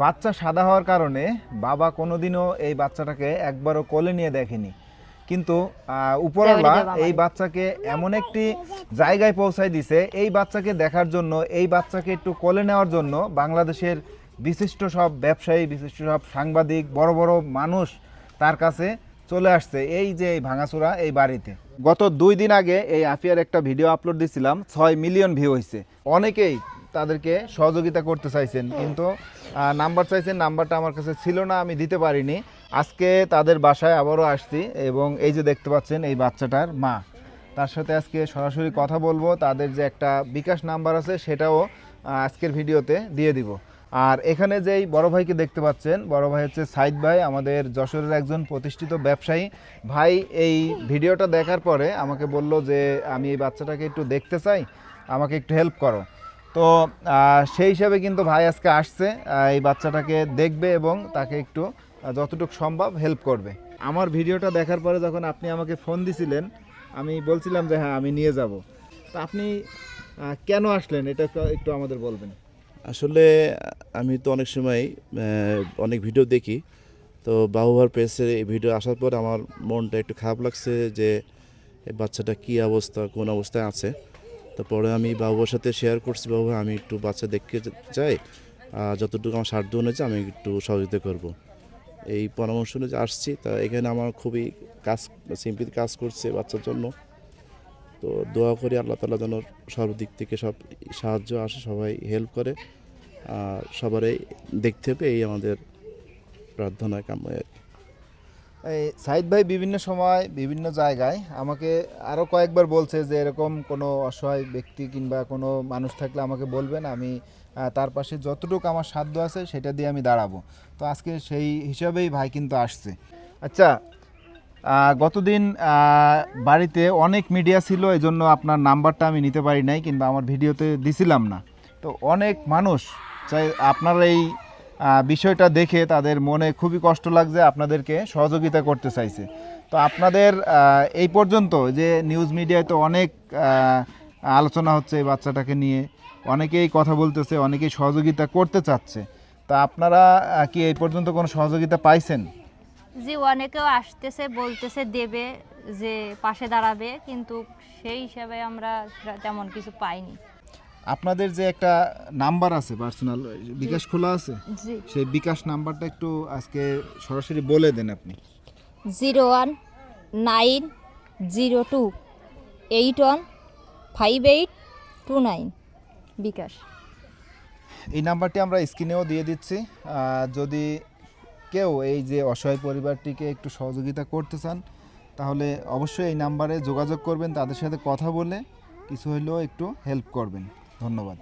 বাচ্চা সাদা হওয়ার কারণে বাবা কোনোদিনও এই বাচ্চাটাকে একবারও কোলে নিয়ে দেখেনি। কিন্তু উপরওয়ালা এই বাচ্চাকে এমন একটি জায়গায় পৌঁছায় দিছে এই বাচ্চাকে দেখার জন্য এই বাচ্চাকে একটু কোলে নেওয়ার জন্য বাংলাদেশের বিশিষ্ট সব ব্যবসায়ী বিশিষ্ট সব সাংবাদিক বড় বড় মানুষ তার কাছে চলে আসছে এই যে এই ভাঙাচোরা এই বাড়িতে। গত দুই দিন আগে এই আফিয়ার একটা ভিডিও আপলোড দিছিলাম ছয় মিলিয়ন ভিউ হয়েছে অনেকেই তাদেরকে সহযোগিতা করতে চাইছেন। কিন্তু নাম্বার চাইছেন, নাম্বারটা আমার কাছে ছিল না, আমি দিতে পারিনি। আজকে তাদের বাসায় আবারও আসছি এবং এই যে দেখতে পাচ্ছেন, এই বাচ্চাটার মা। তার সাথে আজকে সরাসরি কথা বলব। তাদের যে একটা বিকাশ নাম্বার আছে, সেটাও আজকের ভিডিওতে দিয়ে দিব। আর এখানে যেই বড় ভাইকে দেখতে পাচ্ছেন, বড় ভাই হচ্ছে সাইদ ভাই, আমাদের যশোরের একজন প্রতিষ্ঠিত ব্যবসায়ী। ভাই এই ভিডিওটা দেখার পরে আমাকে বলল যে, আমি এই বাচ্চাটাকে একটু দেখতে চাই, আমাকে একটু হেল্প করো। তো সেই হিসাবে কিন্তু ভাই আজকে আসছে এই বাচ্চাটাকে দেখবে এবং তাকে একটু যতটুকু সম্ভব হেল্প করবে। আমার ভিডিওটা দেখার পরে যখন আপনি আমাকে ফোন দিছিলেন, আমি বলছিলাম যে হ্যাঁ আমি নিয়ে যাব। তা আপনি কেন আসলেন? এটা একটু- আমাদের বলবেন। আসলে, আমি তো অনেক সময় অনেক ভিডিও দেখি। তো বাহুবার পেজে এই ভিডিও আসার পর আমার মনটা একটু খারাপ লাগছে যে বাচ্চাটা কী অবস্থা, কোন অবস্থায় আছে। তো পরে আমি বাবুর সাথে শেয়ার করছি, বাবু, আমি একটু বাচ্চা দেখতে চাই যতটুকু আমার সাধ্য অনুযায়ী আমি একটু সহযোগিতা করব। এই পরামর্শ অনুযায়ী আসছি। তা এখানে আমার খুবই কাজ সিম্পিতে কাজ করছে বাচ্চার জন্য। তো দোয়া করি আল্লাহ তালা যেন সব দিক থেকে সব সাহায্য আসে, সবাই হেল্প করে। আর সবারই দেখতে হবে, এই আমাদের প্রার্থনা কাম্য আর সাইদ ভাই বিভিন্ন সময় বিভিন্ন জায়গায় আমাকে আরও কয়েকবার বলছে যে এরকম কোনো অসহায় ব্যক্তি কিংবা কোনো মানুষ থাকলে আমাকে বলবেন, আমি তার পাশে যতটুকু আমার সাধ্য আছে সেটা দিয়ে আমি দাঁড়াবো। তো আজকে সেই হিসাবেই ভাই কিন্তু আসছে। আচ্ছা গতদিন বাড়িতে অনেক মিডিয়া ছিল এই জন্য আপনার নাম্বারটা আমি নিতে পারি নাই কিংবা আমার ভিডিওতে দিছিলাম না। তো অনেক মানুষ, চাই আপনার এই বিষয়টা দেখে তাদের মনে খুবই কষ্ট লাগছে, আপনাদেরকে সহযোগিতা করতে চাইছে। তো আপনাদের এই পর্যন্ত যে নিউজ মিডিয়ায় তো অনেক আলোচনা হচ্ছে এই বাচ্চাটাকে নিয়ে, অনেকেই কথা বলতেছে, অনেকেই সহযোগিতা করতে চাচ্ছে। তা আপনারা কি এই পর্যন্ত কোনো সহযোগিতা পাইছেন? যে অনেকেও আসতেছে, বলতেছে, দেবে যে পাশে দাঁড়াবে, কিন্তু সেই হিসাবে আমরা তেমন কিছু পাইনি। আপনাদের যে একটা নাম্বার আছে পার্সোনাল বিকাশ খোলা আছে? সেই বিকাশ নাম্বারটা একটু আজকে সরাসরি বলে দেন আপনি। Zero one nine zero two eight one five eight two nine. BKash. এই নাম্বারটি আমরা স্ক্রিনেও দিয়ে দিচ্ছি। যদি কেউ এই যে অসহায় পরিবারটিকে একটু সহযোগিতা করতে চান তাহলে অবশ্যই এই নাম্বারে যোগাযোগ করবেন তাদের সাথে কথা বলে কিছু হলেও একটু হেল্প করবেন। ধন্যবাদ।